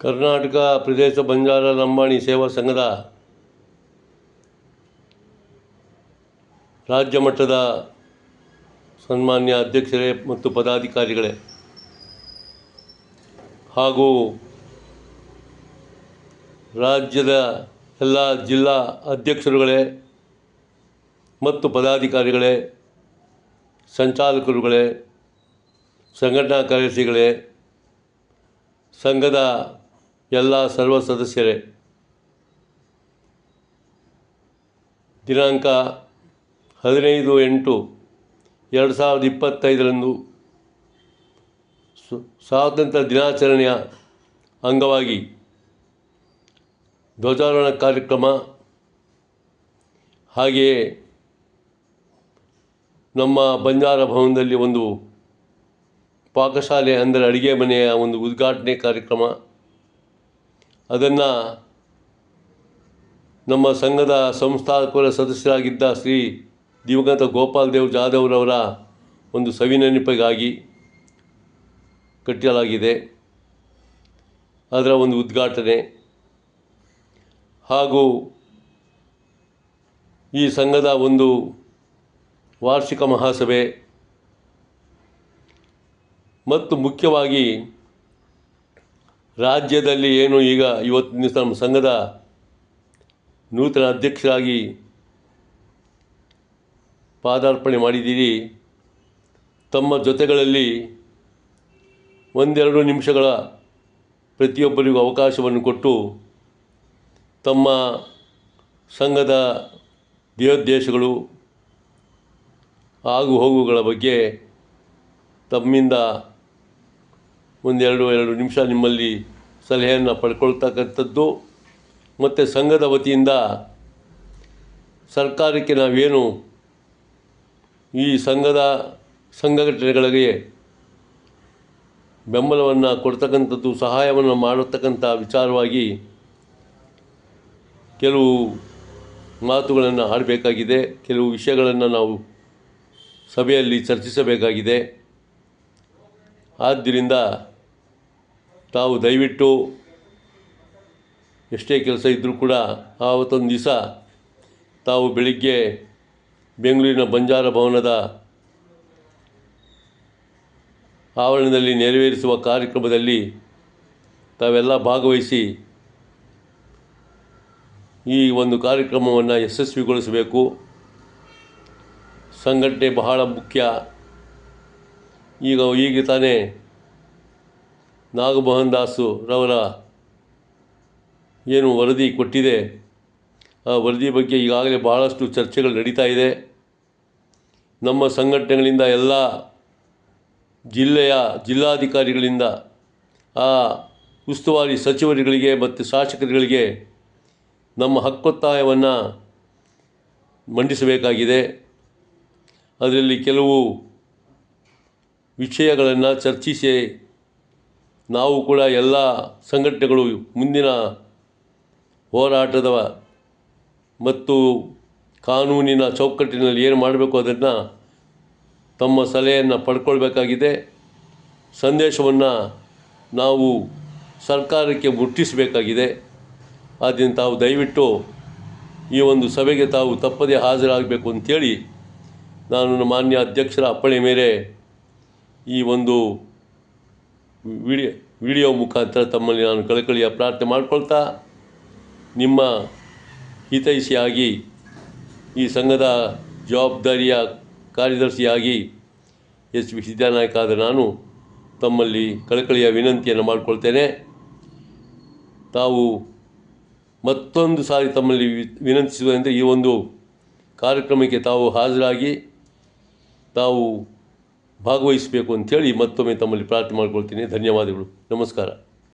ಕರ್ನಾಟಕ ಪ್ರದೇಶ ಬಂಜಾರ ಲಂಬಾಣಿ ಸೇವಾ ಸಂಘದ ರಾಜ್ಯ ಮಟ್ಟದ ಸನ್ಮಾನ್ಯ ಅಧ್ಯಕ್ಷರೇ ಮತ್ತು ಪದಾಧಿಕಾರಿಗಳೇ ಹಾಗೂ ರಾಜ್ಯದ ಎಲ್ಲ ಜಿಲ್ಲಾ ಅಧ್ಯಕ್ಷರುಗಳೇ ಮತ್ತು ಪದಾಧಿಕಾರಿಗಳೇ, ಸಂಚಾಲಕರುಗಳೇ, ಸಂಘಟನಾ ಕಾರ್ಯದರ್ಶಿಗಳೇ, ಸಂಘದ ಎಲ್ಲ ಸರ್ವ ಸದಸ್ಯರೇ. ದಿನಾಂಕ ಹದಿನೈದು ಎಂಟು ಎರಡು ಸಾವಿರದ ಇಪ್ಪತ್ತೈದರಂದು ಸ್ವ- ಸ್ವಾತಂತ್ರ್ಯ ದಿನಾಚರಣೆಯ ಅಂಗವಾಗಿ ಧ್ವಜಾರೋಹಣ ಕಾರ್ಯಕ್ರಮ ಹಾಗೆಯೇ ನಮ್ಮ ಬಂಜಾರ ಭವನದಲ್ಲಿ ಒಂದು ಪಾಕಶಾಲೆ ಅಂದರೆ ಅಡುಗೆ ಮನೆಯ ಒಂದು ಉದ್ಘಾಟನೆ ಕಾರ್ಯಕ್ರಮ ಅದನ್ನು ನಮ್ಮ ಸಂಘದ ಸಂಸ್ಥಾಪಕ ಸದಸ್ಯರಾಗಿದ್ದ ಶ್ರೀ ದಿವಂಗತ ಗೋಪಾಲ್ ದೇವ್ ಜಾಧವ್ರವರ ಒಂದು ಸವಿನೆನಪಿಗಾಗಿ ಕಟ್ಟಲಾಗಿದೆ ಅದರ ಒಂದು ಉದ್ಘಾಟನೆ. ಹಾಗೂ ಈ ಸಂಘದ ಒಂದು ವಾರ್ಷಿಕ ಮಹಾಸಭೆ. ಮತ್ತು ಮುಖ್ಯವಾಗಿ ರಾಜ್ಯದಲ್ಲಿ ಏನು ಈಗ ಇವತ್ತಿನ ದಿವಸ ನಮ್ಮ ಸಂಘದ ನೂತನ ಅಧ್ಯಕ್ಷರಾಗಿ ಪಾದಾರ್ಪಣೆ ಮಾಡಿದ್ದೀರಿ. ತಮ್ಮ ಜೊತೆಗಳಲ್ಲಿ ಒಂದೆರಡು ನಿಮಿಷಗಳ ಪ್ರತಿಯೊಬ್ಬರಿಗೂ ಅವಕಾಶವನ್ನು ಕೊಟ್ಟು ತಮ್ಮ ಸಂಘದ ದೇವೋದ್ದೇಶಗಳು ಆಗು ಹೋಗುಗಳ ಬಗ್ಗೆ ತಮ್ಮಿಂದ ಒಂದೆರಡು, ಎರಡು ನಿಮಿಷ ನಿಮ್ಮಲ್ಲಿ ಸಲಹೆಯನ್ನು ಪಡ್ಕೊಳ್ತಕ್ಕಂಥದ್ದು. ಮತ್ತು ಸಂಘದ ವತಿಯಿಂದ ಸರ್ಕಾರಕ್ಕೆ ನಾವೇನು ಈ ಸಂಘದ ಸಂಘಟನೆಗಳಿಗೆ ಬೆಂಬಲವನ್ನು ಕೊಡ್ತಕ್ಕಂಥದ್ದು, ಸಹಾಯವನ್ನು ಮಾಡತಕ್ಕಂಥ ವಿಚಾರವಾಗಿ ಕೆಲವು ಮಾತುಗಳನ್ನು ಆಡಬೇಕಾಗಿದೆ. ಕೆಲವು ವಿಷಯಗಳನ್ನು ನಾವು ಸಭೆಯಲ್ಲಿ ಚರ್ಚಿಸಬೇಕಾಗಿದೆ. ಆದ್ದರಿಂದ ತಾವು ದಯವಿಟ್ಟು ಎಷ್ಟೇ ಕೆಲಸ ಇದ್ದರೂ ಕೂಡ ಆವತ್ತೊಂದು ದಿವಸ ತಾವು ಬೆಳಿಗ್ಗೆ ಬೆಂಗಳೂರಿನ ಬಂಜಾರ ಭವನದ ಆವರಣದಲ್ಲಿ ನೆರವೇರಿಸುವ ಕಾರ್ಯಕ್ರಮದಲ್ಲಿ ತಾವೆಲ್ಲ ಭಾಗವಹಿಸಿ ಈ ಒಂದು ಕಾರ್ಯಕ್ರಮವನ್ನು ಯಶಸ್ವಿಗೊಳಿಸಬೇಕು. ಸಂಘಟನೆ ಬಹಳ ಮುಖ್ಯ. ಈಗ ಈಗ ತಾನೇ ನಾಗಮೋಹನ್ ದಾಸು ರವರ ಏನು ವರದಿ ಕೊಟ್ಟಿದೆ, ಆ ವರದಿ ಬಗ್ಗೆ ಈಗಾಗಲೇ ಬಹಳಷ್ಟು ಚರ್ಚೆಗಳು ನಡೀತಾ ಇದೆ. ನಮ್ಮ ಸಂಘಟನೆಗಳಿಂದ ಎಲ್ಲ ಜಿಲ್ಲೆಯ ಜಿಲ್ಲಾಧಿಕಾರಿಗಳಿಂದ, ಆ ಉಸ್ತುವಾರಿ ಸಚಿವರುಗಳಿಗೆ ಮತ್ತು ಶಾಸಕರುಗಳಿಗೆ ನಮ್ಮ ಹಕ್ಕೊತ್ತಾಯವನ್ನು ಮಂಡಿಸಬೇಕಾಗಿದೆ. ಅದರಲ್ಲಿ ಕೆಲವು ವಿಷಯಗಳನ್ನು ಚರ್ಚಿಸಿ ನಾವು ಕೂಡ ಎಲ್ಲ ಸಂಘಟನೆಗಳು ಮುಂದಿನ ಹೋರಾಟದ ಮತ್ತು ಕಾನೂನಿನ ಚೌಕಟ್ಟಿನಲ್ಲಿ ಏನು ಮಾಡಬೇಕು ಅದನ್ನು ತಮ್ಮ ಸಲಹೆಯನ್ನು ಪಡ್ಕೊಳ್ಬೇಕಾಗಿದೆ. ಸಂದೇಶವನ್ನು ನಾವು ಸರ್ಕಾರಕ್ಕೆ ಮುಟ್ಟಿಸಬೇಕಾಗಿದೆ. ಆದ್ದರಿಂದ ತಾವು ದಯವಿಟ್ಟು ಈ ಒಂದು ಸಭೆಗೆ ತಾವು ತಪ್ಪದೇ ಹಾಜರಾಗಬೇಕು ಅಂತೇಳಿ ನಾನು ಮಾನ್ಯ ಅಧ್ಯಕ್ಷರ ಅಪ್ಪಣೆ ಮೇರೆ ಈ ಒಂದು ವಿಡಿಯೋ ವಿಡಿಯೋ ಮುಖಾಂತರ ತಮ್ಮಲ್ಲಿ ನಾನು ಕಳಕಳಿಯ ಪ್ರಾರ್ಥನೆ ಮಾಡಿಕೊಳ್ತಾ ನಿಮ್ಮ ಹಿತೈಷಿಯಾಗಿ, ಈ ಸಂಘದ ಜವಾಬ್ದಾರಿಯ ಕಾರ್ಯದರ್ಶಿಯಾಗಿ ಎಸ್ ವಿ ಸಿದ್ದನಾಯಕ ಆದ ನಾನು ತಮ್ಮಲ್ಲಿ ಕಳಕಳಿಯ ವಿನಂತಿಯನ್ನು ಮಾಡಿಕೊಳ್ತೇನೆ. ತಾವು ಮತ್ತೊಂದು ಸಾರಿ ತಮ್ಮಲ್ಲಿ ವಿನಂತಿಸುವುದೆಂದರೆ ಈ ಒಂದು ಕಾರ್ಯಕ್ರಮಕ್ಕೆ ತಾವು ಹಾಜರಾಗಿ, ತಾವು ಭಾಗವಹಿಸಬೇಕು ಅಂಥೇಳಿ ಮತ್ತೊಮ್ಮೆ ತಮ್ಮಲ್ಲಿ ಪ್ರಾರ್ಥನೆ ಮಾಡಿಕೊಳ್ತೀನಿ. ಧನ್ಯವಾದಗಳು. ನಮಸ್ಕಾರ.